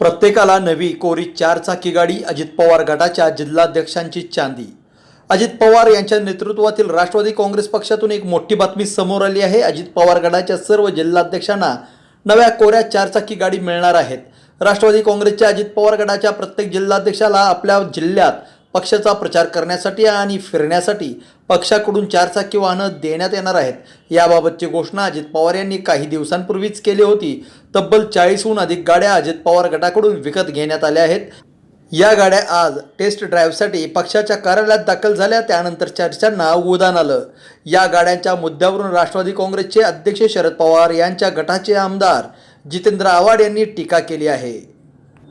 प्रत्येकाला नवी कोरी चारचाकी गाडी अजित पवार गटाच्या जिल्हाध्यक्षांची चांदी. अजित पवार यांच्या नेतृत्वातील राष्ट्रवादी काँग्रेस पक्षातून एक मोठी बातमी समोर आली आहे. अजित पवार गटाच्या सर्व जिल्हाध्यक्षांना नव्या कोऱ्या चारचाकी गाडी मिळणार आहेत. राष्ट्रवादी काँग्रेसच्या अजित पवार गटाच्या प्रत्येक जिल्हाध्यक्षाला आपल्या जिल्ह्यात पक्षाचा प्रचार करण्यासाठी आणि फिरण्यासाठी पक्षाकडून चारचाकी वाहनं देण्यात येणार आहेत. याबाबतची घोषणा अजित पवार यांनी काही दिवसांपूर्वीच केली होती. तब्बल चाळीसहून अधिक गाड्या अजित पवार गटाकडून विकत घेण्यात आल्या आहेत. या गाड्या आज टेस्ट ड्राईव्हसाठी पक्षाच्या कार्यालयात दाखल झाल्या. त्यानंतर चर्चांना उदान आलं. या गाड्यांच्या मुद्द्यावरून राष्ट्रवादी काँग्रेसचे अध्यक्ष शरद पवार यांच्या गटाचे आमदार जितेंद्र आव्हाड यांनी टीका केली आहे.